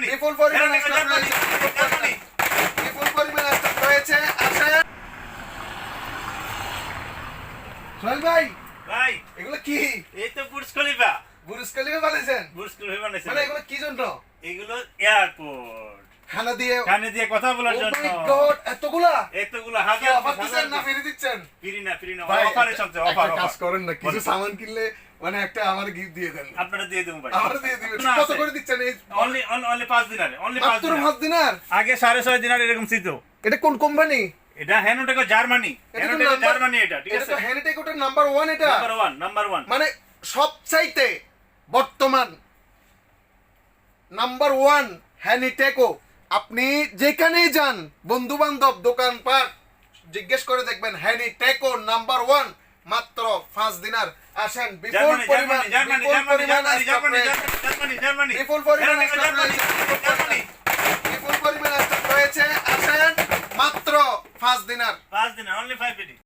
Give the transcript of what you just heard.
Germany বিপুল পরিমাণ Germany. বিপুল পরিমাণ stock রয়েছে আসেন সোহেল ভাই ভাই এগুলো কি? এই তো বুর্জ খলিফা। বুরুজ খলিফা বানাইছেন বুর্জ খলিফা বানাইছে মানে এগুলো কি জন্য? এগুলো এয়ারপোর্ট। খানা দিয়ে কানে দিয়ে কথা বলার Oh জন্য। এতগুলা? এতগুলো হাজার না ফিরে দিচ্ছেন ফিরি না ফিরি না অফারে চলছে অফার কাজ করেন না কিছু সামান কিনলে মানে একটা আমার গিফট দিয়ে দেন। আপনারা দিয়ে দেবো ভাই। আমার দিয়ে দিবেন। কত করে দিচ্ছেন এই অনলি অনলি পাঁচ দিনারে অনলি পাঁচ মাত্র দিনার। পাঁচ দিনার? আগে সাড়ে ছয় দিনার এরকম ছিল। এটা কোন কোম্পানি এটা হ্যানোটেকো জার্মানি হ্যানোটেকো জার্মানি এটা ঠিক আছে? নাম্বার ওয়ান এটা। নাম্বার ওয়ান নাম্বার ওয়ান মানে সবচাইতে বর্তমান নাম্বার ওয়ান হ্যানিটেকো আপনি যেখানেই যান বন্ধু বান্ধব দোকানপাট জিজ্ঞেস করে দেখবেন হ্যানি টেকো নাম্বার ওয়ান মাত্র পাঁচ দিনার আসেন। বিপুল পরিমাণ বিপুল রয়েছে। বিপুল পরিমাণ বিপুল পরিমাণ আসেন মাত্র পাঁচ দিনার। পাঁচ দিনার অনলি ফাইভ